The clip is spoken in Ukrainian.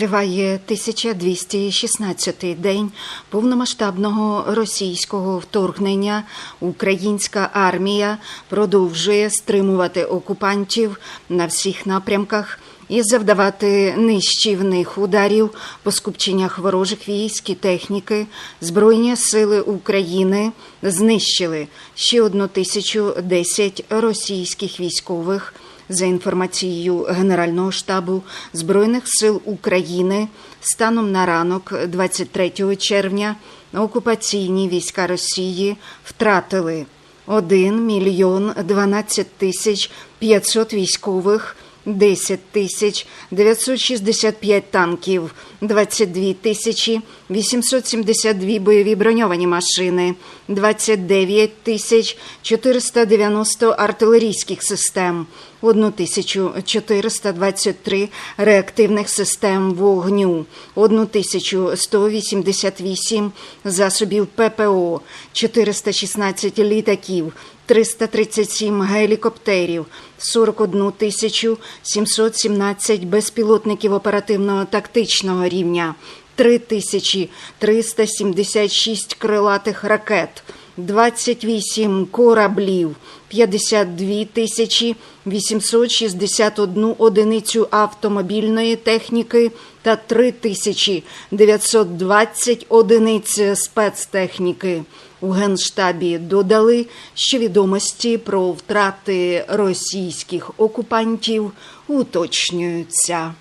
Триває 1216-й день повномасштабного російського вторгнення. Українська армія продовжує стримувати окупантів на всіх напрямках і завдавати нищівних ударів по скупченнях ворожих військ і техніки. Збройні сили України знищили ще одну тисячу десять російських військових. За інформацією Генерального штабу Збройних сил України, станом на ранок 23 червня окупаційні війська Росії втратили 1 мільйон 12 тисяч 500 військових, 10 тисяч 965 танків, 22 тисячі 872 бойові броньовані машини, 29 тисяч 490 артилерійських систем, 1423 реактивних систем вогню, 1188 засобів ППО, 416 літаків, 337 гелікоптерів, 41 тисячу 717 безпілотників оперативного тисячного рівня, 3376 крилатих ракет, 28 кораблів, 52 тисячі 861 одиницю автомобільної техніки та 3 тисячі 920 одиниць спецтехніки. У Генштабі додали, що відомості про втрати російських окупантів уточнюються.